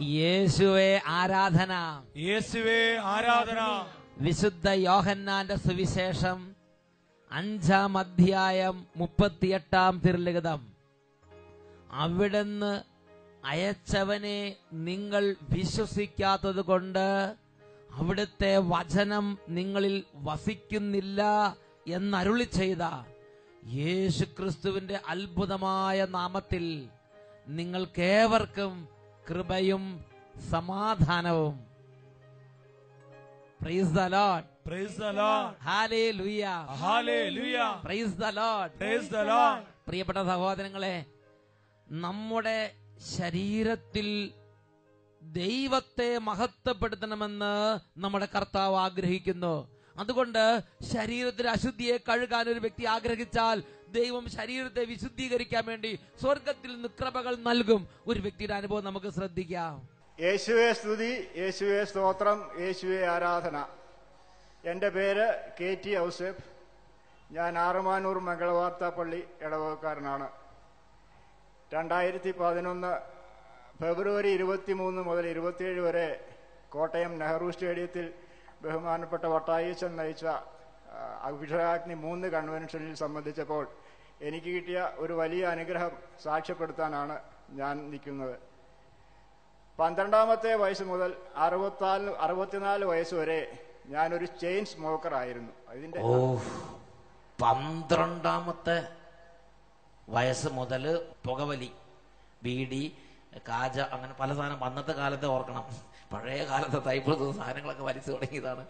യേശുവെ ആരാധന. യേശുവേ ആരാധന. വിശുദ്ധ യോഹന്നാന്റെ സുവിശേഷം അഞ്ചാം അധ്യായം മുപ്പത്തിയെട്ടാം തിരുലിഖിതം. അവിടുന്ന് അയച്ചവനെ നിങ്ങൾ വിശ്വസിക്കാത്തത് കൊണ്ട് അവിടുത്തെ വചനം നിങ്ങളിൽ വസിക്കുന്നില്ല എന്നരുളി ചെയ്ത യേശുക്രിസ്തുവിന്റെ അത്ഭുതമായ നാമത്തിൽ നിങ്ങൾക്കേവർക്കും കൃപയും സമാധാനവും. Praise the lord praise the lord hallelujah hallelujah praise the lord praise the lord പ്രിയപ്പെട്ട സഹോദരങ്ങളെ നമ്മുടെ ശരീരത്തിൽ ദൈവത്തെ മഹത്വപ്പെടുത്തണമെന്ന് നമ്മുടെ കർത്താവ് ആഗ്രഹിക്കുന്നു. അതുകൊണ്ട് ശരീരത്തിൽ അശുദ്ധിയെ കഴുകാൻ ഒരു വ്യക്തി ആഗ്രഹിച്ചാൽ ദൈവം ശരീരത്തെ വിശുദ്ധീകരിക്കാൻ വേണ്ടി സ്വർഗത്തിൽ നിന്ന് കൃപകൾ നൽകും. ഒരു വ്യക്തിയുടെ അനുഭവം നമുക്ക് ശ്രദ്ധിക്കാം. യേശുവെ സ്തുതി യേശുവെ സ്തോത്രം യേശുവെ ആരാധന. എന്റെ പേര് കെ ടി ഔസേഫ് ഞാൻ ആറുമാനൂർ മംഗളവാർത്താപ്പള്ളി ഇടവകക്കാരനാണ്. രണ്ടായിരത്തി പതിനൊന്ന് ഫെബ്രുവരി ഇരുപത്തിമൂന്ന് മുതൽ ഇരുപത്തിയേഴ് വരെ കോട്ടയം നെഹ്റു സ്റ്റേഡിയത്തിൽ ബഹുമാനപ്പെട്ട വട്ടായിച്ചൻ നയിച്ച അഭിഷേകാഗ്നി മൂന്ന് കൺവെൻഷനിൽ സംബന്ധിച്ചപ്പോൾ എനിക്ക് കിട്ടിയ ഒരു വലിയ അനുഗ്രഹം സാക്ഷ്യപ്പെടുത്താനാണ് ഞാൻ നിൽക്കുന്നത്. പന്ത്രണ്ടാമത്തെ വയസ്സ് മുതൽ അറുപത്താൽ അറുപത്തിനാല് വയസ്സ് വരെ ഞാനൊരു ചെയിൻ സ്മോക്കർ ആയിരുന്നു. അതിന്റെ പന്ത്രണ്ടാമത്തെ വയസ്സ് മുതൽ പുകവലി ബീഡി കാജ അങ്ങനെ പല സാധനം അന്നത്തെ കാലത്തെ ഓർക്കണം. പഴയ കാലത്തെ തൈപ്പുറത്ത് സാധനങ്ങളൊക്കെ വലിച്ചു തുടങ്ങിയതാണ്.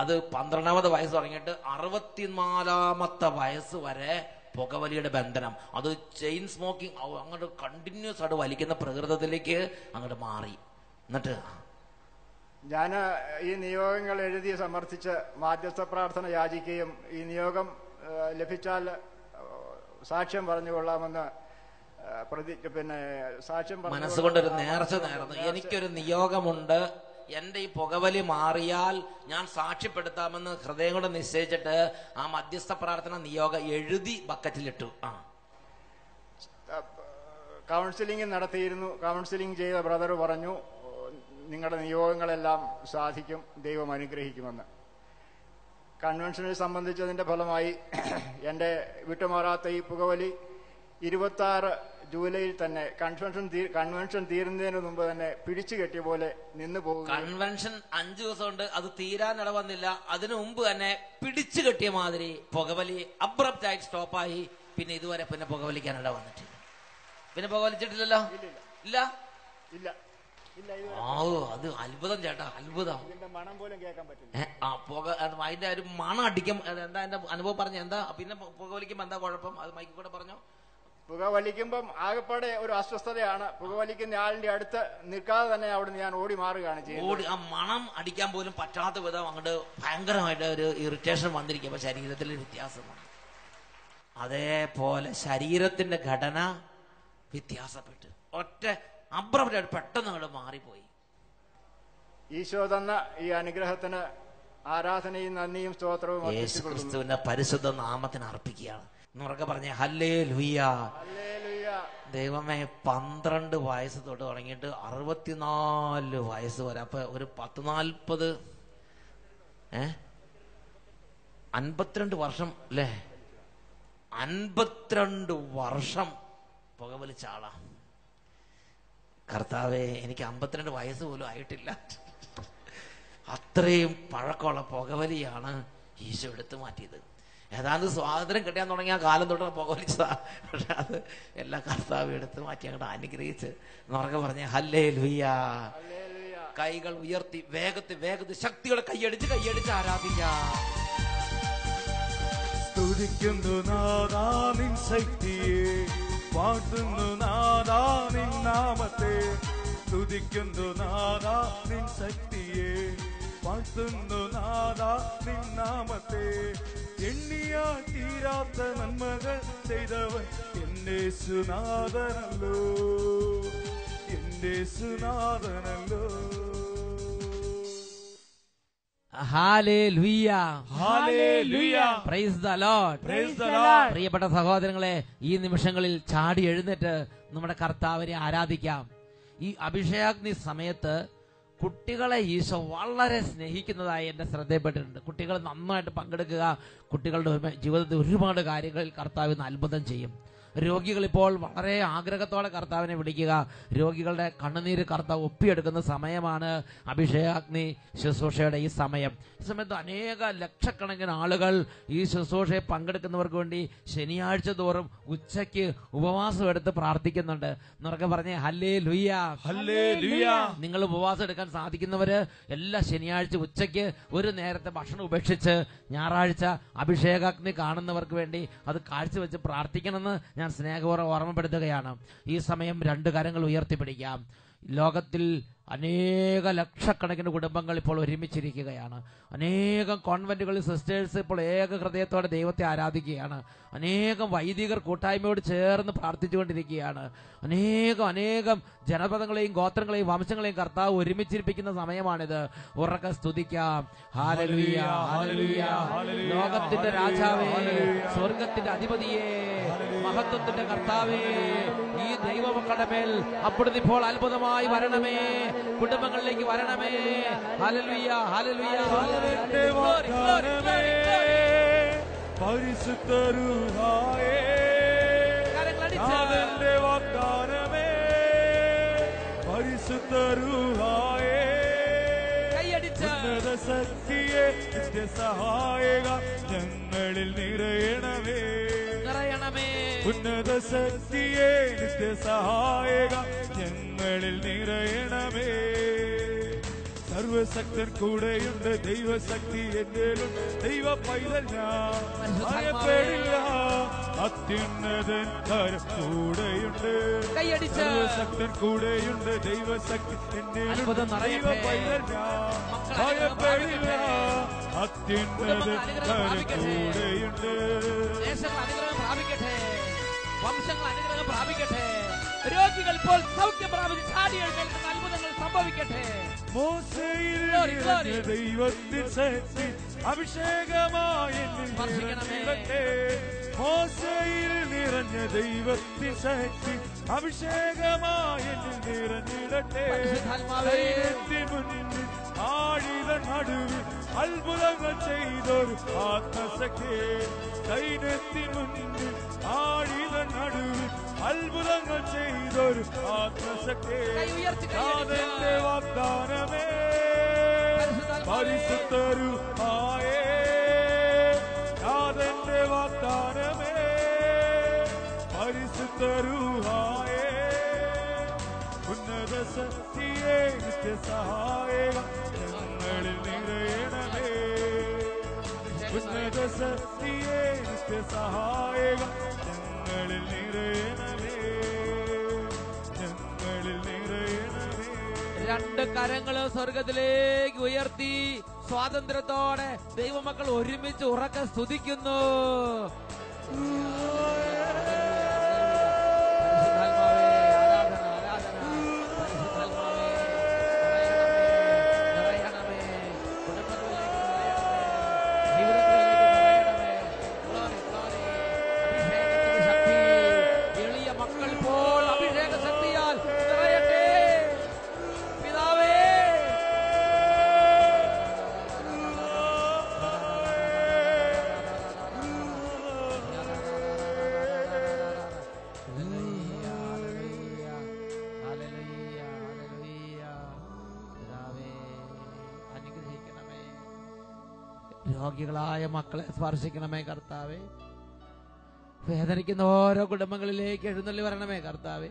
അത് പന്ത്രണ്ടാമത് വയസ്സ് തുടങ്ങിയിട്ട് അറുപത്തിനാലാമത്തെ വയസ്സ് വരെ പുകവലിയുടെ ബന്ധനം. അത് ചെയിൻ സ്മോക്കിംഗ് അങ്ങോട്ട് കണ്ടിന്യൂസ് ആയിട്ട് വലിക്കുന്ന പ്രകൃതത്തിലേക്ക് അങ്ങോട്ട് മാറി. എന്നിട്ട് ഞാൻ ഈ നിയോഗങ്ങൾ എഴുതി സമർത്ഥിച്ച് മാധ്യസ്ഥ പ്രാർത്ഥന യാചിക്കുകയും ഈ നിയോഗം ലഭിച്ചാൽ സാക്ഷ്യം പറഞ്ഞുകൊള്ളാമെന്ന് പിന്നെ സാക്ഷ്യം മനസ്സുകൊണ്ടൊരു നേർച്ച നേർന്നു. എനിക്കൊരു നിയോഗമുണ്ട്. എന്റെ ഈ പുകവലി മാറിയാൽ ഞാൻ സാക്ഷ്യപ്പെടുത്താമെന്ന് ഹൃദയം കൊണ്ട് നിശ്ചയിച്ചിട്ട് ആ മധ്യസ്ഥ പ്രാർത്ഥന നിയോഗം എഴുതി ബക്കറ്റിലിട്ടു. ആ. കൗൺസിലിംഗ് നടത്തിയിരുന്നു. കൗൺസിലിംഗ് ചെയ്ത ബ്രദർ പറഞ്ഞു നിങ്ങളുടെ നിയോഗങ്ങളെല്ലാം സാധിക്കും. ദൈവം അനുഗ്രഹിക്കുമെന്ന്. കൺവെൻഷനെ സംബന്ധിച്ചതിന്റെ ഫലമായി എന്റെ വിട്ടുമാറാത്ത ഈ പുകവലി ഇരുപത്തി ആറ് ജൂലൈയിൽ തന്നെ കൺവെൻഷൻ കൺവെൻഷൻ തീരുന്നതിന് മുമ്പ് തന്നെ പിടിച്ചു കെട്ടിയ പോലെ നിന്ന് പോകും കൺവെൻഷൻ അഞ്ചു ദിവസം കൊണ്ട് അത് തീരാൻ ഇടവന്നില്ല. അതിനു മുമ്പ് തന്നെ പിടിച്ചു കെട്ടിയ മാതിരി പുകവലി അബ്രപ്റ്റ് ആയിട്ട് സ്റ്റോപ്പായി പിന്നെ ഇതുവരെ പിന്നെ പുകവലിക്കാൻ ഇട വന്നിട്ടില്ല പിന്നെ പുകവലിച്ചിട്ടില്ലല്ലോ? ഇല്ല? ഇല്ല. ആ അത് അത്ഭുതം ചേട്ടാ. അത്ഭുതം. മണം പോലും കേൾക്കാൻ പറ്റില്ല. ആ പുക അതിന്റെ ഒരു മണം അടിക്കും. എന്താ എന്റെ അനുഭവം പറഞ്ഞ എന്താ? പിന്നെ പുകവലിക്കുമ്പോ എന്താ കുഴപ്പം? അത് മൈക്കിൽ കൂടെ പറഞ്ഞോ. പുക വലിക്കുമ്പം ആകെപ്പാടെ ഒരു അസ്വസ്ഥതയാണ്. പുക വലിക്കുന്ന ആളിന്റെ അടുത്ത് നിൽക്കാതെ തന്നെ അവിടുന്ന് ഞാൻ ഓടി മാറുകയാണ് ചെയ്യുന്നത്. ഓടി ആ മണം അടിക്കാൻ പോലും പറ്റാത്ത വിധം അങ്ങോട്ട് ഭയങ്കരമായിട്ട് ഒരു ഇറിറ്റേഷൻ വന്നിരിക്കുമ്പോ ശരീരത്തിൽ വ്യത്യാസമാണ്. അതേപോലെ ശരീരത്തിന്റെ ഘടന വ്യത്യാസപ്പെട്ടു. ഒറ്റ അബ്രമായിട്ട് പെട്ടെന്ന് അങ്ങോട്ട് മാറിപ്പോയി. ഈശോ തന്ന ഈ അനുഗ്രഹത്തിന് ആരാധനയും നന്ദിയും സ്തോത്രവും യേശു ക്രിസ്തുവിന്റെ പരിശുദ്ധ നാമത്തിന് അർപ്പിക്കുകയാണ്. എന്നുറക്കെ പറഞ്ഞേ ഹല്ലേ ലുയ്യ. ദൈവമേ പന്ത്രണ്ട് വയസ്സ് തൊട്ട് തുടങ്ങിയിട്ട് അറുപത്തിനാല് വയസ്സ് വരെ. അപ്പൊ ഒരു പത്ത് നാൽപ്പത് ഏ? അൻപത്തിരണ്ട് വർഷം അല്ലേ അൻപത്തിരണ്ട് വർഷം പുകവലിച്ച ആളാ. കർത്താവെ എനിക്ക് അമ്പത്തിരണ്ട് വയസ്സ് പോലും ആയിട്ടില്ല. അത്രയും പഴക്കമുള്ള പുകവലിയാണ് ഈശോ എടുത്തു മാറ്റിയത്. ഏതാണ്ട് സ്വാതന്ത്ര്യം കിട്ടാൻ തുടങ്ങിയ കാലം തൊട്ട് പുകവലിച്ചതാ. പക്ഷെ അത് എല്ലാ കർത്താവും എടുത്ത് മാറ്റി അങ്ങോട്ട് അനുഗ്രഹിച്ച് എന്നുറക്കെ പറഞ്ഞ ഹല്ലേ ലുയ്യ. കൈകൾ ഉയർത്തി വേഗത്തിൽ വേഗത്തിൽ ശക്തിയുടെ കൈയടിച്ച് കൈയടിച്ച് ആരാധിക്കാം. സ്തുതിക്കുന്നു നാദാ നിൻ ശക്തിയെ പാട്ടുന്നു നാദാ നിൻ നാമത്തെ. സ്തുതിക്കുന്നു നാദാ നിൻ ശക്തിയെ പാട്ടുന്നു നാദാ നിൻ നാമത്തെ. എണ്ണിയാ തീരാത്ത നന്മകൾ ചെയ്തവൻ എന്റെ സുനാഥനല്ലോ എന്റെ സുനാഥനല്ലോ. പ്രിയപ്പെട്ട സഹോദരങ്ങളെ ഈ നിമിഷങ്ങളിൽ ചാടി എഴുന്നേറ്റ് നമ്മുടെ കർത്താവിനെ ആരാധിക്കാം. ഈ അഭിഷേകാഗ്നി സമയത്ത് കുട്ടികളെ ഈശോ വളരെ സ്നേഹിക്കുന്നതായി എന്റെ ശ്രദ്ധയിൽപ്പെട്ടിട്ടുണ്ട്. കുട്ടികൾ നന്നായിട്ട് പങ്കെടുക്കുക കുട്ടികളുടെ ജീവിതത്തിൽ ഒരുപാട് കാര്യങ്ങളിൽ കർത്താവ് അത്ഭുതം ചെയ്യും. രോഗികൾ ഇപ്പോൾ വളരെ ആഗ്രഹത്തോടെ കർത്താവിനെ വിളിക്കുക. രോഗികളുടെ കണ്ണുനീര് കർത്താവ് ഒപ്പിയെടുക്കുന്ന സമയമാണ് അഭിഷേകാഗ്നി ശുശ്രൂഷയുടെ ഈ സമയം. ഈ സമയത്ത് അനേക ലക്ഷക്കണക്കിന് ആളുകൾ ഈ ശുശ്രൂഷയെ പങ്കെടുക്കുന്നവർക്ക് വേണ്ടി ശനിയാഴ്ച തോറും ഉച്ചയ്ക്ക് ഉപവാസം എടുത്ത് പ്രാർത്ഥിക്കുന്നുണ്ട്. എന്നൊക്കെ പറഞ്ഞ ഹല്ലേ ലുയ്യ Hallelujah. നിങ്ങൾ ഉപവാസം എടുക്കാൻ സാധിക്കുന്നവര് എല്ലാ ശനിയാഴ്ച ഉച്ചയ്ക്ക് ഒരു നേരത്തെ ഭക്ഷണം ഉപേക്ഷിച്ച് ഞായറാഴ്ച അഭിഷേകാഗ്നി കാണുന്നവർക്ക് വേണ്ടി അത് കാഴ്ചവെച്ച് പ്രാർത്ഥിക്കണമെന്ന് ഞാൻ സ്നേഹപൂർവം ഓർമ്മപ്പെടുത്തുകയാണ്. ഈ സമയം രണ്ട് കരങ്ങൾ ഉയർത്തിപ്പിടിക്കാം. ലോകത്തിൽ അനേക ലക്ഷക്കണക്കിന് കുടുംബങ്ങൾ ഇപ്പോൾ ഒരുമിച്ചിരിക്കുകയാണ്. അനേകം കോൺവെന്റുകളിൽ സിസ്റ്റേഴ്സ് ഇപ്പോൾ ഏക ഹൃദയത്തോടെ ദൈവത്തെ ആരാധിക്കുകയാണ്. അനേകം വൈദികർ കൂട്ടായ്മയോട് ചേർന്ന് പ്രാർത്ഥിച്ചുകൊണ്ടിരിക്കുകയാണ്. അനേകം അനേകം ജനപദങ്ങളെയും ഗോത്രങ്ങളെയും വംശങ്ങളെയും കർത്താവ് ഒരുമിച്ചിരിപ്പിക്കുന്ന സമയമാണിത്. ഉറക്കെ സ്തുതിക്കാം. ലോകത്തിന്റെ രാജാവേ സ്വർഗത്തിന്റെ അധിപതിയെ മഹത്വത്തിന്റെ കർത്താവേ ഈ ദൈവമക്കളുടെ മേൽ അപ്പെടുന്ന് ഇപ്പോൾ അത്ഭുതമായി വരണമേ. കുടുംബങ്ങളിലേക്ക് വരണമേ. ഹലലുയ്യ ഹലലുയ്യ പരിശുദ്ധരൂഹായേ, വാഗ്ദാനമേ, പരിശുദ്ധരൂഹായേ, ഉന്നത ശക്തിയെ നിത്യസഹായക ഞങ്ങളിൽ നിറയണമേ. നിറയണമേ. ഉന്നത ശക്തിയെ നിത്യസഹായക ഞങ്ങളിൽ നിറയണമേ. സർവശക്തൻ കൂടെയുണ്ട് ദൈവശക്തി എന്റേലുണ്ട് ദൈവ പൈതൽ ഞാൻ ഭയപ്പെടില്ല. അത്യുന്നതൻ കരം കൂടെയുണ്ട് സർവശക്തൻ കൂടെയുണ്ട് ദൈവശക്തി എന്തേലും ദൈവ. പൈതൽ ഞാൻ ഭയപ്പെടില്ല. അത്യുന്നതൻ കരം കൂടെയുണ്ട് വംശങ്ങൾ അനുഗ്രഹം പ്രാപിക്കട്ടെ രോഗികൾ ഇപ്പോൾ സൗഖ്യം പ്രാപിച്ച് ചാടി എഴുന്നേൽക്കുന്ന അത്ഭുതങ്ങൾ സംഭവിക്കട്ടെ. ദൈവത്തിൻ ശക്തി അഭിഷേകമായി. മോശയിൽ നിറഞ്ഞ ദൈവത്തിൻ ശക്തി അഭിഷേകമായി നിറഞ്ഞിടട്ടെ. ദൈവത്തിൻ മുന്നിൽ ആഴിത നടുവിൽ അത്ഭുതങ്ങൾ ചെയ്തൊരു ആത്മസഖേ സൈന്യത്തിൻ മുന്നിൽ നടുവിൽ അത്ഭുതങ്ങൾ ആത്മശക്തി. നാഥന്റെ വാഗ്ദാനമേ. പരിശുദ്ധരു ആയേ. നാഥന്റെ വാഗ്ദാനമേ. പരിശുദ്ധരു ആയേ. ഉന്നത ശക്തിയെ നിത്യസഹായക ഞങ്ങളിൽ നിറയണമേ. ഉന്നത ശക്തിയെ നിത്യസഹായക ഞങ്ങളിൽ നിറയണമേ. രണ്ട് കരങ്ങൾ സ്വർഗത്തിലേക്ക് ഉയർത്തി സ്വാതന്ത്ര്യത്തോടെ ദൈവമക്കൾ ഒരുമിച്ച് ഉറക്കെ സ്തുതിക്കുന്നു. രോഗികളായ മക്കളെ സ്പർശിക്കണമേ കർത്താവേ. വേദനിക്കുന്ന ഓരോ കുടുംബങ്ങളിലേക്ക് എഴുന്നള്ളി വരണമേ കർത്താവേ.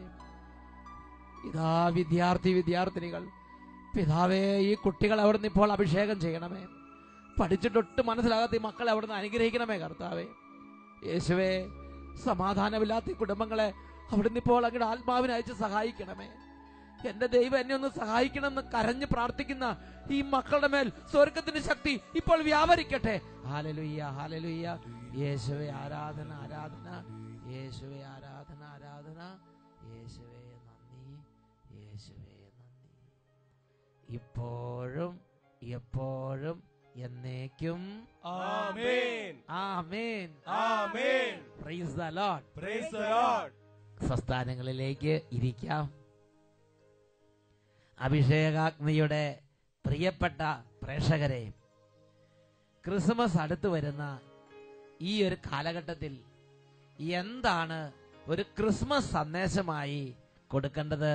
ഇതാ വിദ്യാർത്ഥി വിദ്യാർത്ഥിനികൾ. പിതാവേ ഈ കുട്ടികൾ അവിടുന്ന് ഇപ്പോൾ അഭിഷേകം ചെയ്യണമേ. പഠിച്ചിട്ടൊട്ട് മനസ്സിലാകാത്ത ഈ മക്കളെ അവിടുന്ന് അനുഗ്രഹിക്കണമേ കർത്താവേ. യേശുവേ സമാധാനമില്ലാത്ത കുടുംബങ്ങളെ അവിടുന്ന് ഇപ്പോൾ അങ്ങയുടെ ആത്മാവിനയച്ച് സഹായിക്കണമേ. എന്റെ ദൈവം എന്നെ ഒന്ന് സഹായിക്കണമെന്ന് കരഞ്ഞ് പ്രാർത്ഥിക്കുന്ന ഈ മക്കളുടെ മേൽ സ്വർഗത്തിന്റെ ശക്തി ഇപ്പോൾ വ്യാപരിക്കട്ടെ. ഹാലലുയ്യ ഹാലലുയ്യ യേശുവെ ആരാധന ആരാധന. യേശുവെ ആരാധന ആരാധന. യേശുവെ നന്ദി. യേശുവെ നന്ദി. ഇപ്പോഴും എപ്പോഴും എന്നേക്കും ആമേൻ. ആമേൻ. അഭിഷേകാഗ്നിയുടെ പ്രിയപ്പെട്ട പ്രേക്ഷകരെ ക്രിസ്മസ് അടുത്തു വരുന്ന ഈ ഒരു കാലഘട്ടത്തിൽ എന്താണ് ഒരു ക്രിസ്മസ് സന്ദേശമായി കൊടുക്കേണ്ടത്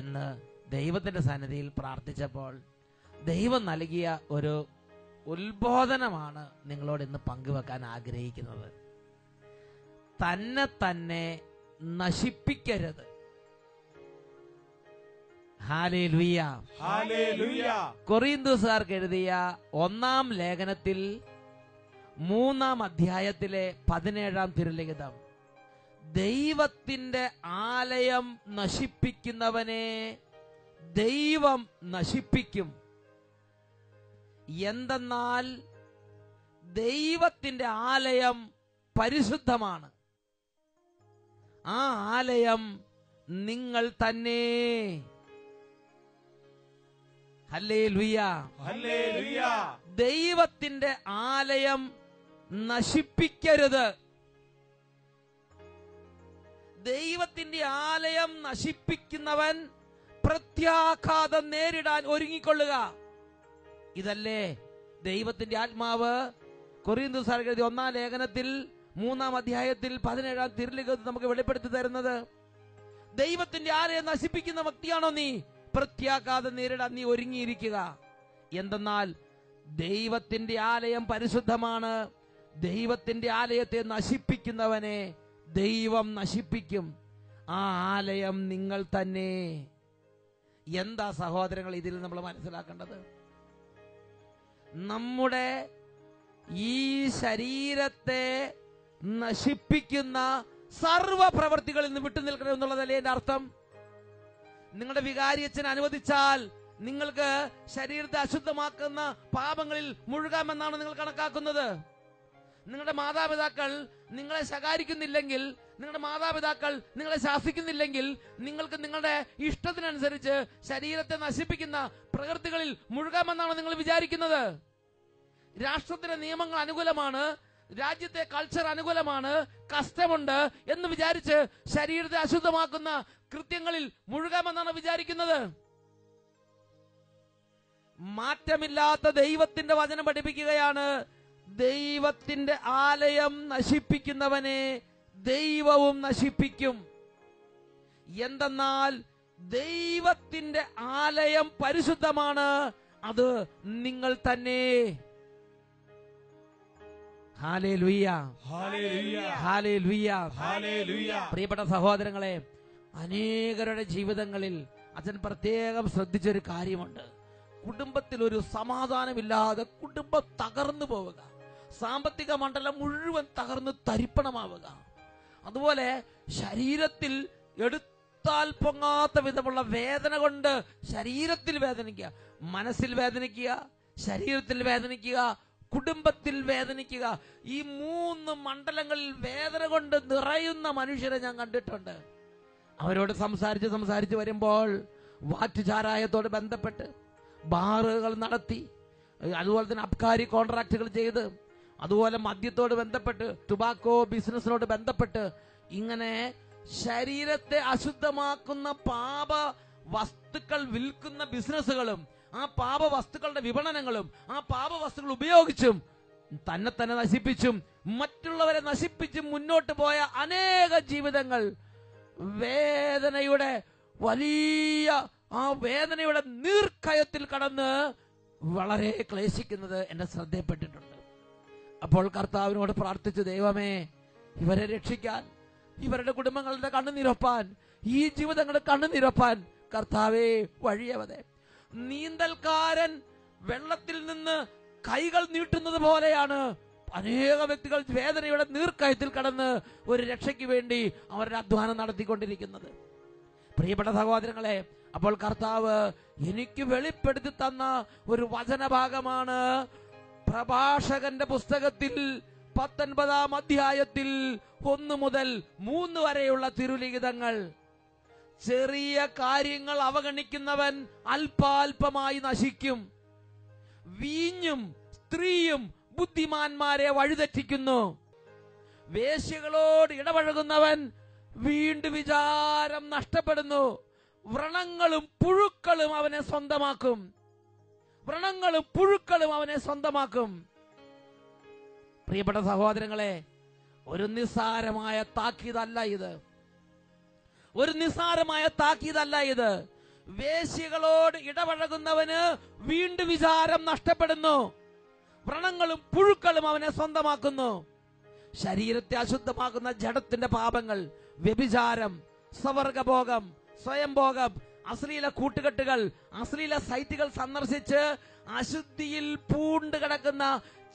എന്ന് ദൈവത്തിന്റെ സന്നിധിയിൽ പ്രാർത്ഥിച്ചപ്പോൾ ദൈവം നൽകിയ ഒരു ഉത്ബോധനമാണ് നിങ്ങളോട് ഇന്ന് പങ്കുവെക്കാൻ ആഗ്രഹിക്കുന്നത്. തന്നെ തന്നെ നശിപ്പിക്കരുത്. കൊറിയന്തുസാർക്ക് എഴുതിയ ഒന്നാം ലേഖനത്തിൽ മൂന്നാം അധ്യായത്തിലെ പതിനേഴാം തിരുലിഖിതം. ദൈവത്തിന്റെ ആലയം നശിപ്പിക്കുന്നവനെ ദൈവം നശിപ്പിക്കും. എന്തെന്നാൽ ദൈവത്തിന്റെ ആലയം പരിശുദ്ധമാണ്. ആ ആലയം നിങ്ങൾ തന്നെ ദൈവത്തിന്റെ ആലയം നശിപ്പിക്കരുത്. ദൈവത്തിന്റെ ആലയം നശിപ്പിക്കുന്നവൻ പ്രത്യാഘാതം നേരിടാൻ ഒരുങ്ങിക്കൊള്ളുക. ഇതല്ലേ ദൈവത്തിന്റെ ആത്മാവ്? കൊറിയന്തു എഴുതിയ ഒന്നാം ലേഖനത്തിൽ മൂന്നാം അധ്യായത്തിൽ പതിനേഴാം തിരുലിഖത്ത് നമുക്ക് വെളിപ്പെടുത്തി തരുന്നത്. ദൈവത്തിന്റെ ആലയം നശിപ്പിക്കുന്ന വ്യക്തിയാണോ നീ? പ്രത്യാഘാതം നേരിടാൻ നീ ഒരുങ്ങിയിരിക്കുക. എന്തെന്നാൽ ദൈവത്തിന്റെ ആലയം പരിശുദ്ധമാണ്. ദൈവത്തിന്റെ ആലയത്തെ നശിപ്പിക്കുന്നവനെ ദൈവം നശിപ്പിക്കും. ആ ആലയം നിങ്ങൾ തന്നെ. എന്താ സഹോദരങ്ങൾ ഇതിൽ നമ്മൾ മനസ്സിലാക്കേണ്ടത്? നമ്മുടെ ഈ ശരീരത്തെ നശിപ്പിക്കുന്ന സർവ പ്രവർത്തികളിൽ നിന്ന് വിട്ടുനിൽക്കണം എന്നുള്ളതല്ലേ എന്റെ അർത്ഥം? നിങ്ങളുടെ വികാരിയച്ഛൻ അനുവദിച്ചാൽ നിങ്ങൾക്ക് ശരീരത്തെ അശുദ്ധമാക്കുന്ന പാപങ്ങളിൽ മുഴുകാമെന്നാണ് നിങ്ങൾ കണക്കാക്കുന്നത്. നിങ്ങളുടെ മാതാപിതാക്കൾ നിങ്ങളെ ശകാരിക്കുന്നില്ലെങ്കിൽ നിങ്ങളുടെ മാതാപിതാക്കൾ നിങ്ങളെ ശാസിക്കുന്നില്ലെങ്കിൽ നിങ്ങൾക്ക് നിങ്ങളുടെ ഇഷ്ടത്തിനനുസരിച്ച് ശരീരത്തെ നശിപ്പിക്കുന്ന പ്രകൃതികളിൽ മുഴുകാമെന്നാണ് നിങ്ങൾ വിചാരിക്കുന്നത്. രാഷ്ട്രത്തിന്റെ നിയമങ്ങൾ അനുകൂലമാണ് രാജ്യത്തെ കൾച്ചർ അനുകൂലമാണ് കഷ്ടമുണ്ട് എന്ന് വിചാരിച്ച് ശരീരത്തെ അശുദ്ധമാക്കുന്ന കൃത്യങ്ങളിൽ മുഴുകാമെന്നാണ് വിചാരിക്കുന്നത്. മാറ്റമില്ലാത്ത ദൈവത്തിന്റെ വചനം പഠിപ്പിക്കുകയാണ്. ദൈവത്തിന്റെ ആലയം നശിപ്പിക്കുന്നവനെ ദൈവവും നശിപ്പിക്കും. എന്തെന്നാൽ ദൈവത്തിന്റെ ആലയം പരിശുദ്ധമാണ് അത് നിങ്ങൾ തന്നെ. പ്രിയപ്പെട്ട സഹോദരങ്ങളെ അനേകരുടെ ജീവിതങ്ങളിൽ അച്ഛൻ പ്രത്യേകം ശ്രദ്ധിച്ചൊരു കാര്യമുണ്ട്. കുടുംബത്തിൽ ഒരു സമാധാനമില്ലാതെ കുടുംബം തകർന്നു പോവുക. സാമ്പത്തിക മണ്ഡലം മുഴുവൻ തകർന്ന് തരിപ്പണമാവുക. അതുപോലെ ശരീരത്തിൽ എടുത്താൽ പൊങ്ങാത്ത വിധമുള്ള വേദന കൊണ്ട് ശരീരത്തിൽ വേദനിക്കുക. മനസ്സിൽ വേദനിക്കുക. ശരീരത്തിൽ വേദനിക്കുക. കുടുംബത്തിൽ വേദനിക്കുക. ഈ മൂന്ന് മണ്ഡലങ്ങളിൽ വേദന കൊണ്ട് നിറയുന്ന മനുഷ്യരെ ഞാൻ കണ്ടിട്ടുണ്ട്. അവരോട് സംസാരിച്ച് സംസാരിച്ച് വരുമ്പോൾ വാറ്റുചാരായത്തോട് ബന്ധപ്പെട്ട് ബാറുകൾ നടത്തി അതുപോലെ തന്നെ അബ്കാരി കോൺട്രാക്റ്റുകൾ ചെയ്ത് അതുപോലെ മദ്യത്തോട് ബന്ധപ്പെട്ട് ടുബാക്കോ ബിസിനസ്സിനോട് ബന്ധപ്പെട്ട് ഇങ്ങനെ ശരീരത്തെ അശുദ്ധമാക്കുന്ന പാപ വസ്തുക്കൾ വിൽക്കുന്ന ബിസിനസ്സുകളും ആ പാപ വസ്തുക്കളുടെ വിപണനങ്ങളും ആ പാപ വസ്തുക്കൾ ഉപയോഗിച്ചും തന്നെ തന്നെ നശിപ്പിച്ചും മറ്റുള്ളവരെ നശിപ്പിച്ചും മുന്നോട്ട് പോയ അനേക ജീവിതങ്ങൾ വേദനയുടെ വലിയ ആ വേദനയുടെ നീർക്കയത്തിൽ കടന്ന് വളരെ ക്ലേശിക്കുന്നത് എന്റെ ശ്രദ്ധയപ്പെട്ടിട്ടുണ്ട് അപ്പോൾ കർത്താവിനോട് പ്രാർത്ഥിച്ചു ദൈവമേ ഇവരെ രക്ഷിക്കാൻ ഇവരുടെ കുടുംബങ്ങളുടെ കണ്ണുനിരപ്പാൻ ഈ ജീവിതങ്ങളുടെ കണ്ണുനിരപ്പാൻ കർത്താവേ വഴിയവതെ. നീന്തൽക്കാരൻ വെള്ളത്തിൽ നിന്ന് കൈകൾ നീട്ടുന്നത് പോലെയാണ്. അനേക വ്യക്തികൾ വേദനയുടെ നീർക്കയത്തിൽ കടന്ന് ഒരു രക്ഷയ്ക്ക് വേണ്ടി അവരുടെ അധ്വാനം നടത്തിക്കൊണ്ടിരിക്കുന്നത്. പ്രിയപ്പെട്ട സഹോദരങ്ങളെ അപ്പോൾ കർത്താവ് എനിക്ക് വെളിപ്പെടുത്തി തന്ന ഒരു വചനഭാഗമാണ് പ്രഭാഷകന്റെ പുസ്തകത്തിൽ പത്തൊൻപതാം അധ്യായത്തിൽ ഒന്ന് മുതൽ മൂന്ന് വരെയുള്ള തിരുലിഖിതങ്ങൾ. ചെറിയ കാര്യങ്ങൾ അവഗണിക്കുന്നവൻ അല്പാൽപമായി നശിക്കും. വീഞ്ഞും സ്ത്രീയും ബുദ്ധിമാന്മാരെ വഴിതെറ്റിക്കുന്നു. വേശ്യകളോട് ഇടപഴകുന്നവൻ വീണ്ടും വിചാരം നഷ്ടപ്പെടുന്നു. വ്രണങ്ങളും പുഴുക്കളും അവനെ സ്വന്തമാക്കും. വ്രണങ്ങളും പുഴുക്കളും അവനെ സ്വന്തമാക്കും. പ്രിയപ്പെട്ട സഹോദരങ്ങളെ ഒരു നിസ്സാരമായ താക്കീതല്ല ഇത്. ഒരു നിസ്സാരമായ താക്കീതല്ല ഇത്. വേശികളോട് ഇടപഴകുന്നവന് വീണ്ടും വിചാരം നഷ്ടപ്പെടുന്നു. വ്രണങ്ങളും പുഴുക്കളും അവനെ സ്വന്തമാക്കുന്നു. ശരീരത്തെ അശുദ്ധമാക്കുന്ന ജഡത്തിന്റെ പാപങ്ങൾ വ്യഭിചാരം സ്വവർഗഭോഗം സ്വയംഭോഗം അശ്ലീല കൂട്ടുകെട്ടുകൾ അശ്ലീല സൈറ്റുകൾ സന്ദർശിച്ച് അശുദ്ധിയിൽ പൂണ്ട് കിടക്കുന്ന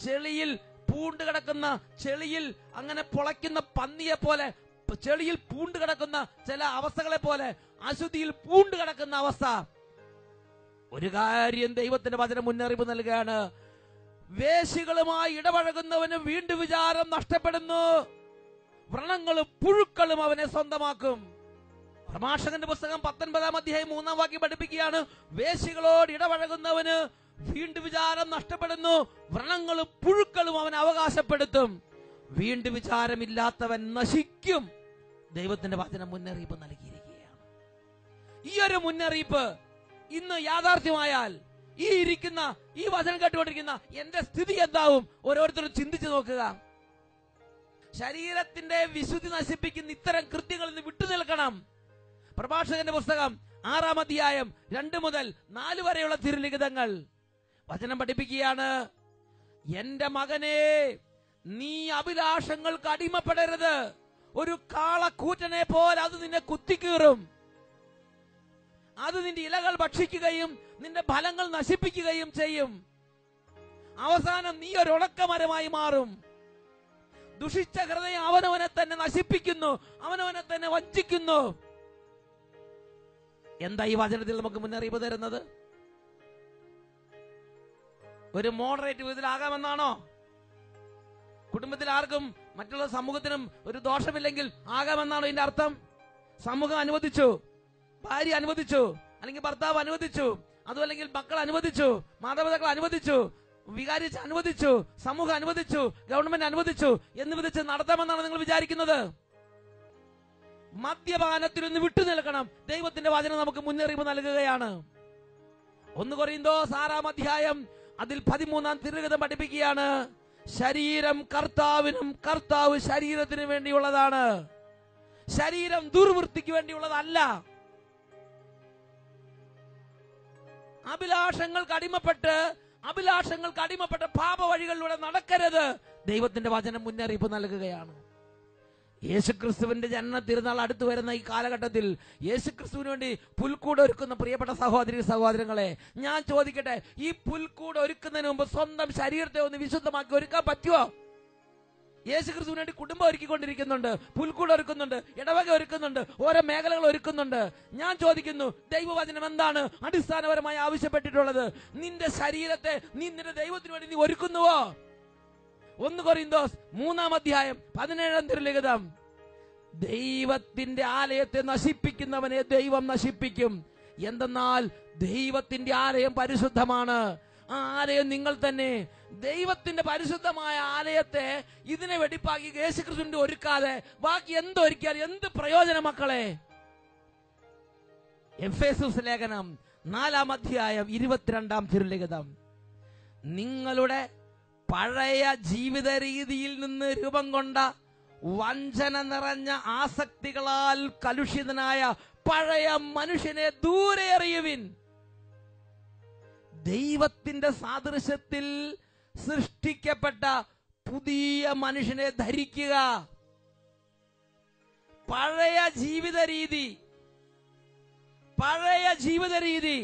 ചെളിയിൽ പൂണ്ട് കിടക്കുന്ന ചെളിയിൽ അങ്ങനെ പൊളയ്ക്കുന്ന പന്നിയെ പോലെ ചെളിയിൽ പൂണ്ട് കിടക്കുന്ന ചില അവസ്ഥകളെ പോലെ അശുദ്ധിയിൽ പൂണ്ട് കിടക്കുന്ന അവസ്ഥ. ഒരു കാര്യം ദൈവത്തിന്റെ വചന മുന്നറിയിപ്പ് നൽകുകയാണ്. വേശികളുമായി ഇടപഴകുന്നവന് വീണ്ടും വിചാരം നഷ്ടപ്പെടുന്നു. വ്രണങ്ങളും പുഴുക്കളും അവനെ സ്വന്തമാക്കും. പ്രഭാഷകന്റെ പുസ്തകം പത്തൊൻപതാം അധ്യായം മൂന്നാം വാക്യം പഠിപ്പിക്കുകയാണ്. വേശികളോട് ഇടപഴകുന്നവന് വീണ്ടും വിചാരം നഷ്ടപ്പെടുന്നു. വ്രണങ്ങളും പുഴുക്കളും അവൻ അവകാശപ്പെടുത്തും. വീണ്ടും വിചാരമില്ലാത്തവൻ നശിക്കും. ദൈവത്തിന്റെ വചനം മുന്നറിയിപ്പ് നൽകിയിരിക്കുകയാണ്. ഈ ഒരു മുന്നറിയിപ്പ് ഇന്ന് യാഥാർത്ഥ്യമായാൽ ഈ ഇരിക്കുന്ന ഈ വചനം കേട്ടുകൊണ്ടിരിക്കുന്ന എന്റെ സ്ഥിതി എന്താവും? ഓരോരുത്തരും ചിന്തിച്ചു നോക്കുക. ശരീരത്തിന്റെ വിശുദ്ധി നശിപ്പിക്കുന്ന ഇത്തരം കൃത്യങ്ങളിൽ നിന്ന് വിട്ടുനിൽക്കണം. പ്രഭാഷകന്റെ പുസ്തകം ആറാം അധ്യായം രണ്ട് മുതൽ നാല് വരെയുള്ള തിരുലിഖിതങ്ങൾ. വചനം പഠിപ്പിക്കുകയാണ് എന്റെ മകനെ നീ അഭിലാഷങ്ങൾക്ക് അടിമപ്പെടരുത്. ഒരു കാളക്കൂറ്റനെ പോലെ അത് നിന്നെ കുത്തിക്കീറും. അത് നിന്റെ ഇലകൾ ഭക്ഷിക്കുകയും നിന്റെ ഫലങ്ങൾ നശിപ്പിക്കുകയും ചെയ്യും. അവസാനം നീ ഒരു ഉണക്കമരമായി മാറും. ദുഷിച്ച ഹൃദയം അവനവനെ തന്നെ നശിപ്പിക്കുന്നു അവനവനെ തന്നെ വഞ്ചിക്കുന്നു. എന്താ ഈ വചനത്തിൽ നമുക്ക് മുന്നറിയിപ്പ് തരുന്നത്? ഒരു മോഡറേറ്റ് വിധത്തിലാകാമെന്നാണോ കുടുംബത്തിൽ ആർക്കും മറ്റുള്ള സമൂഹത്തിനും ഒരു ദോഷമില്ലെങ്കിൽ ആകാമെന്നാണോ ഇതിന്റെ അർത്ഥം? സമൂഹം അനുവദിച്ചു ഭാര്യ അനുവദിച്ചു അല്ലെങ്കിൽ ഭർത്താവ് അനുവദിച്ചു അതുമല്ലെങ്കിൽ മക്കൾ അനുവദിച്ചു മാതാപിതാക്കൾ അനുവദിച്ചു വികാരിച്ച് അനുവദിച്ചു സമൂഹം അനുവദിച്ചു ഗവൺമെന്റ് അനുവദിച്ചു എന്ന് വിധിച്ച് നടത്താമെന്നാണ് നിങ്ങൾ വിചാരിക്കുന്നത്? മദ്യപാനത്തിൽ നിന്ന് വിട്ടുനിൽക്കണം ദൈവത്തിന്റെ വചനം നമുക്ക് മുന്നറിയിപ്പ് നൽകുകയാണ്. ഒന്ന് കുറയുന്തോ സാറാം അധ്യായം അതിൽ പതിമൂന്നാം തിരുഗതം പഠിപ്പിക്കുകയാണ്. ശരീരം കർത്താവിനും കർത്താവ് ശരീരത്തിന് വേണ്ടിയുള്ളതാണ്. ശരീരം ദുർവൃത്തിക്ക് വേണ്ടിയുള്ളതല്ല. അഭിലാഷങ്ങൾക്ക് അടിമപ്പെട്ട് അഭിലാഷങ്ങൾക്ക് അടിമപ്പെട്ട് പാപ വഴികളിലൂടെ നടക്കരുത്. ദൈവത്തിന്റെ വചനം മുന്നറിയിപ്പ് നൽകുകയാണ്. യേശുക്രിസ്തുവിന്റെ ജനന തിരുനാൾ അടുത്തു വരുന്ന ഈ കാലഘട്ടത്തിൽ യേശുക്രിസ്തുവിന് വേണ്ടി പുൽക്കൂട് ഒരുക്കുന്ന പ്രിയപ്പെട്ട സഹോദരി സഹോദരങ്ങളെ ഞാൻ ചോദിക്കട്ടെ ഈ പുൽക്കൂട് ഒരുക്കുന്നതിന് മുമ്പ് സ്വന്തം ശരീരത്തെ ഒന്ന് വിശുദ്ധമാക്കി ഒരുക്കാൻ പറ്റുമോ യേശുക്രിസ്തുവിന് വേണ്ടി കുടുംബം ഒരുക്കിക്കൊണ്ടിരിക്കുന്നുണ്ട് പുൽക്കൂട് ഒരുക്കുന്നുണ്ട് ഇടവക ഒരുക്കുന്നുണ്ട് ഓരോ മേഖലകൾ ഒരുക്കുന്നുണ്ട്. ഞാൻ ചോദിക്കുന്നു ദൈവവചനം എന്താണ് അടിസ്ഥാനപരമായി ആവശ്യപ്പെട്ടിട്ടുള്ളത്? നിന്റെ ശരീരത്തെ നീ നിന്റെ ദൈവത്തിന് വേണ്ടി നീ ഒരുക്കുന്നുവോ? ഒന്ന് കൊറിന്തോസ് മൂന്നാം അധ്യായം പതിനേഴാം തിരുലിഖിതം ദൈവത്തിന്റെ ആലയത്തെ നശിപ്പിക്കുന്നവനെ ദൈവം നശിപ്പിക്കും. എന്തെന്നാൽ ദൈവത്തിന്റെ ആലയം പരിശുദ്ധമാണ്. ആ ആലയം നിങ്ങൾ തന്നെ ദൈവത്തിന്റെ പരിശുദ്ധമായ ആലയത്തെ ഇതിനെ വെടിപ്പാക്കി യേശുക്രിസ്തുവിന്റെ ഒരുക്കാതെ ബാക്കി എന്തൊരുക്കിയാൽ എന്ത് പ്രയോജന മക്കളെ? എഫേസുസ് ലേഖനം നാലാം അധ്യായം ഇരുപത്തിരണ്ടാം തിരുലിഖിതം നിങ്ങളുടെ പഴയ ജീവിത രീതിയിൽ നിന്ന് രൂപം കൊണ്ട വഞ്ചന നിറഞ്ഞ ആസക്തികളാൽ കലുഷിതനായ പഴയ മനുഷ്യനെ ദൂരെ എറിയുവിൻ ദൈവത്തിന്റെ സാദൃശ്യത്തിൽ സൃഷ്ടിക്കപ്പെട്ട പുതിയ മനുഷ്യനെ ധരിക്കുക. പഴയ ജീവിത രീതി പഴയ ജീവിത രീതി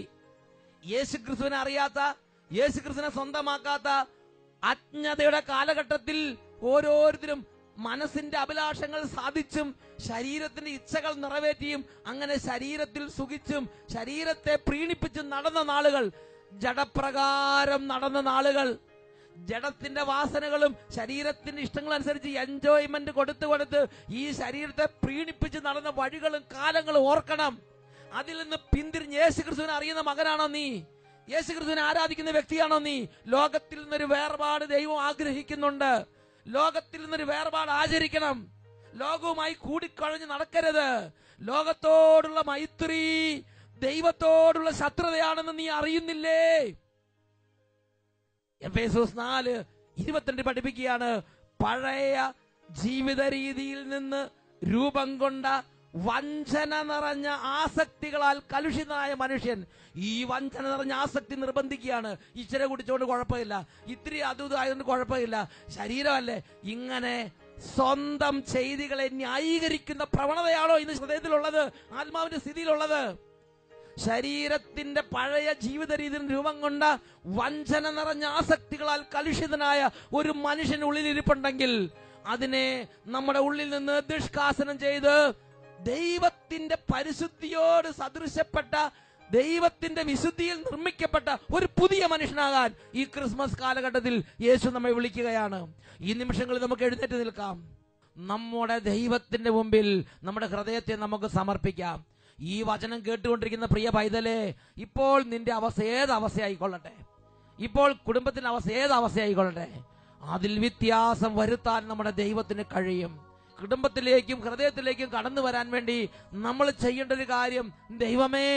യേശുക്രിസ്തുവിനെ അറിയാത്ത യേശുക്രിസ്തുവിനെ സ്വന്തമാക്കാത്ത അജ്ഞതയുടെ കാലഘട്ടത്തിൽ ഓരോരുത്തരും മനസ്സിന്റെ അഭിലാഷങ്ങൾ സാധിച്ചും ശരീരത്തിന്റെ ഇച്ഛകൾ നിറവേറ്റിയും അങ്ങനെ ശരീരത്തിൽ സുഖിച്ചും ശരീരത്തെ പ്രീണിപ്പിച്ചും നടന്ന നാളുകൾ. ജഡപ്രകാരം നടന്ന നാളുകൾ. ജഡത്തിന്റെ വാസനകളും ശരീരത്തിന്റെ ഇഷ്ടങ്ങൾ അനുസരിച്ച് എൻജോയ്മെന്റ് കൊടുത്തു കൊടുത്ത് ഈ ശരീരത്തെ പ്രീണിപ്പിച്ച് നടന്ന വഴികളും കാലങ്ങളും ഓർക്കണം. അതിൽ നിന്ന് പിന്തിരിഞ്ഞ് യേശു ക്രിസ്തുവിനെ അറിയുന്ന മകനാണോ നീ? യേശു ക്രിസ്തുവിനെ ആരാധിക്കുന്ന വ്യക്തിയാണോ നീ? ലോകത്തിൽ നിന്നൊരു വേർപാട് ദൈവം ആഗ്രഹിക്കുന്നുണ്ട്. ലോകത്തിൽ നിന്നൊരു വേർപാട് ആചരിക്കണം. ലോകവുമായി കൂടിക്കഴഞ്ഞ് നടക്കരുത്. ലോകത്തോടുള്ള മൈത്രി ദൈവത്തോടുള്ള ശത്രുതയാണെന്ന് നീ അറിയുന്നില്ലേ? എഫേസോസ് നാല് ഇരുപത്തിരണ്ട് പഠിപ്പിക്കുകയാണ് പഴയ ജീവിത രീതിയിൽ നിന്ന് രൂപം കൊണ്ട വഞ്ചന നിറഞ്ഞ ആസക്തികളാൽ കലുഷിതനായ മനുഷ്യൻ ഈ വഞ്ചന നിറഞ്ഞ ആസക്തി നിർബന്ധിക്കുകയാണ്. ഇച്ചിരി കുടിച്ചോണ്ട് കുഴപ്പമില്ല. ഇത്തിരി അതും ആയതുകൊണ്ട് കുഴപ്പമില്ല. ശരീരമല്ലേ? ഇങ്ങനെ സ്വന്തം ചെയ്തികളെ ന്യായീകരിക്കുന്ന പ്രവണതയാണോ ഇന്ന് ഹൃദയത്തിലുള്ളത്? ആത്മാവിന്റെ സ്ഥിതിയിലുള്ളത്. ശരീരത്തിന്റെ പഴയ ജീവിത രീതിയിൽ രൂപം കൊണ്ട വഞ്ചന നിറഞ്ഞ ആസക്തികളാൽ കലുഷിതനായ ഒരു മനുഷ്യൻ ഉള്ളിലിരിപ്പുണ്ടെങ്കിൽ അതിനെ നമ്മുടെ ഉള്ളിൽ നിന്ന് ദുഷ്കാസനം ചെയ്ത് ദൈവത്തിന്റെ പരിശുദ്ധിയോട് സദൃശപ്പെട്ട ദൈവത്തിന്റെ വിശുദ്ധിയിൽ നിർമ്മിക്കപ്പെട്ട ഒരു പുതിയ മനുഷ്യനാകാൻ ഈ ക്രിസ്മസ് കാലഘട്ടത്തിൽ യേശു നമ്മെ വിളിക്കുകയാണ്. ഈ നിമിഷങ്ങളിൽ നമുക്ക് എഴുന്നേറ്റ് നിൽക്കാം. നമ്മുടെ ദൈവത്തിന്റെ മുമ്പിൽ നമ്മുടെ ഹൃദയത്തെ നമുക്ക് സമർപ്പിക്കാം. ഈ വചനം കേട്ടുകൊണ്ടിരിക്കുന്ന പ്രിയ പൈതലേ ഇപ്പോൾ നിന്റെ അവസ്ഥ ഏത് അവസ്ഥയായിക്കൊള്ളട്ടെ ഇപ്പോൾ കുടുംബത്തിന്റെ അവസ്ഥ ഏത് അവസ്ഥയായിക്കൊള്ളട്ടെ അതിൽ വ്യത്യാസം വരുത്താൻ നമ്മുടെ ദൈവത്തിന് കഴിയും. കുടുംബത്തിലേക്കും ഹൃദയത്തിലേക്കും കടന്നു വരാൻ വേണ്ടി നമ്മൾ ചെയ്യേണ്ട ഒരു കാര്യം ദൈവമേ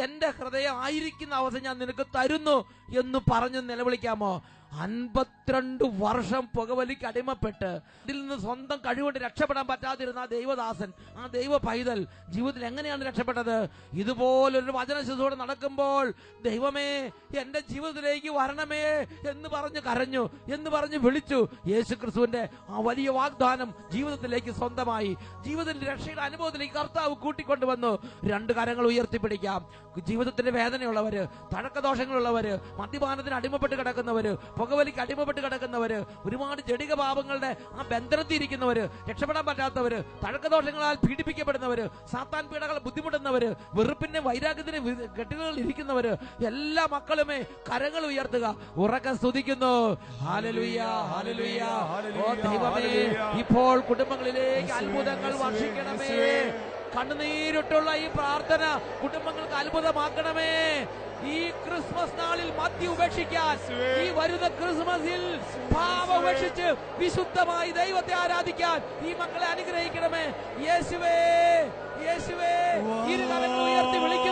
എന്റെ ഹൃദയം ആയിരിക്കുന്ന അവസ്ഥ ഞാൻ നിനക്ക് തരുന്നു എന്ന് പറഞ്ഞു നിലവിളിക്കാമോ? അൻപത്തിരണ്ട് വർഷം പുകവലിക്ക് അടിമപ്പെട്ട് ഇതിൽ നിന്ന് സ്വന്തം കഴിവുകൊണ്ട് രക്ഷപ്പെടാൻ പറ്റാതിരുന്ന ആ ദൈവദാസൻ ആ ദൈവ പൈതൽ ജീവിതത്തിൽ എങ്ങനെയാണ് രക്ഷപ്പെട്ടത്? ഇതുപോലൊരു വചന ശുശ്രൂഷ നടക്കുമ്പോൾ ദൈവമേ എന്റെ ജീവിതത്തിലേക്ക് വരണമേ എന്ന് പറഞ്ഞ് കരഞ്ഞു എന്ന് പറഞ്ഞ് വിളിച്ചു. യേശു ക്രിസ്തുവിന്റെ ആ വലിയ വാഗ്ദാനം ജീവിതത്തിലേക്ക് സ്വന്തമായി ജീവിതത്തിന്റെ രക്ഷയുടെ അനുഭവത്തിലേക്ക് കർത്താവ് കൂട്ടിക്കൊണ്ടുവന്നു. രണ്ട് കരങ്ങൾ ഉയർത്തിപ്പിടിക്കാം. ജീവിതത്തിന്റെ വേദനയുള്ളവര് തഴക്കദോഷങ്ങളുള്ളവര് മദ്യപാനത്തിന് അടിമപ്പെട്ട് കിടക്കുന്നവര് പുകവലിക്ക് അടിമപ്പെട്ട് കിടക്കുന്നവര് ഒരുപാട് ജടിക പാപങ്ങളുടെ ആ ബന്ധനത്തിൽ ഇരിക്കുന്നവര് രക്ഷപ്പെടാൻ പറ്റാത്തവര് തഴക്കദോഷങ്ങളാൽ പീഡിപ്പിക്കപ്പെടുന്നവര് സാത്താൻ പീഡകൾ ബുദ്ധിമുട്ടുന്നവര് വെറുപ്പിന്റെ വൈരാഗ്യത്തിന് കെട്ടുകളിൽ ഇരിക്കുന്നവര് എല്ലാ മക്കളുമേ കരങ്ങൾ ഉയർത്തുക. ഉറക്കം സ്തുതിക്കുന്നു. ഓ ദൈവമേ ഇപ്പോൾ കുടുംബങ്ങളിലേക്ക് അത്ഭുതങ്ങൾ വർഷിക്കണമേ. കണ്ണുനീരിട്ടുള്ള ഈ പ്രാർത്ഥന കുടുംബങ്ങൾക്ക് അത്ഭുതമാക്കണമേ. ഈ ക്രിസ്മസ് നാളിൽ മദ്യ ഉപേക്ഷിക്കാൻ ഈ വരുന്ന ക്രിസ്മസിൽ പാപം ഉപേക്ഷിച്ച് വിശുദ്ധമായി ദൈവത്തെ ആരാധിക്കാൻ ഈ മക്കളെ അനുഗ്രഹിക്കണമേ. യേശുവേ യേശുവേ. ഇരുതലങ്ങൾ ഉയർത്തി വിളിക്കുന്നു.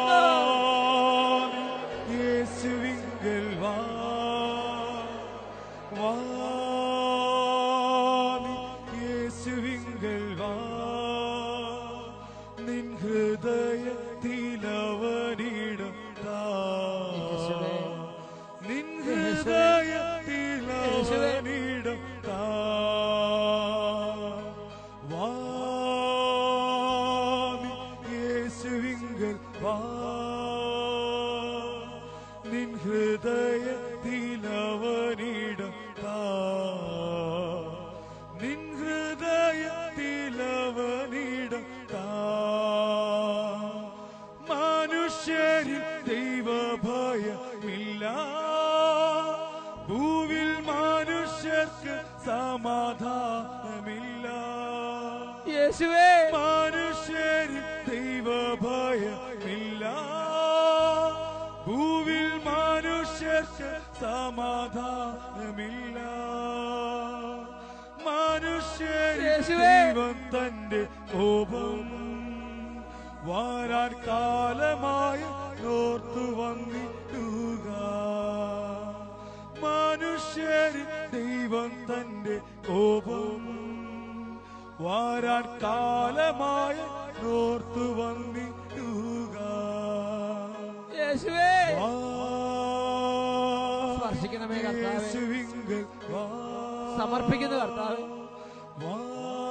മനുഷ്യരിൽ ദൈവഭയമില്ല. ഭൂവിൽ മനുഷ്യർക്ക് സമാധാനമില്ല. യേശുവേ. മനുഷ്യരിൽ ദൈവഭയമില്ല. ഭൂവിൽ മനുഷ്യർക്ക് സമാധാനമില്ല. മനുഷ്യരിൽ യേശുവേ. ദൈവം തന്റെ കോപം വാരാൻ കാലമായ ഓർത്തു വന്നിട്ടുക മനുഷ്യരിൽ ദൈവം തന്റെ കോപം. വാരാൻ കാലമായ ഓർത്തു വന്നിട്ടുക യേശുവേ! വാ, സ്പർശിക്കണമേ കർത്താവ്. സമർപ്പിക്കുന്ന കർത്താവ്.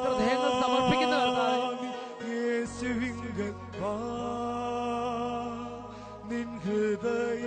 ഹൃദയങ്ങൾ സമർപ്പിക്കുന്നു കർത്താവേ. சிவிங்கப்பா நின் ஹிருதய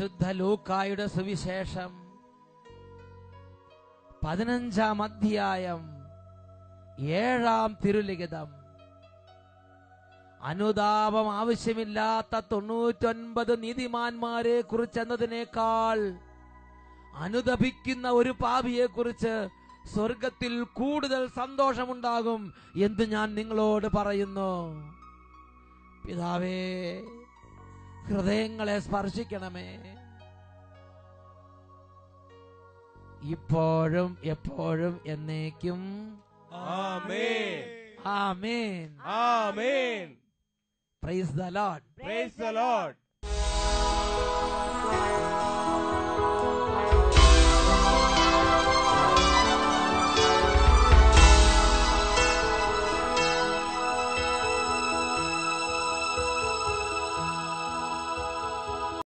വിശുദ്ധ ലൂക്കായുടെ സുവിശേഷം. പതിനഞ്ചാം അധ്യായം ഏഴാം തിരുലിഖിതം. അനുതാപം ആവശ്യമില്ലാത്ത തൊണ്ണൂറ്റൊൻപത് നീതിമാന്മാരെ കുറിച്ചെന്നതിനേക്കാൾ അനുദപിക്കുന്ന ഒരു പാപിയെ കുറിച്ച് സ്വർഗത്തിൽ കൂടുതൽ സന്തോഷമുണ്ടാകും എന്ന് ഞാൻ നിങ്ങളോട് പറയുന്നു. പിതാവേ ഹൃദയങ്ങളെ സ്പർശിക്കണമേ. ഇപ്പോഴും എപ്പോഴും എന്നേക്കും ആമേൻ. ആമേൻ. ആമേൻ. Praise the lord praise the lord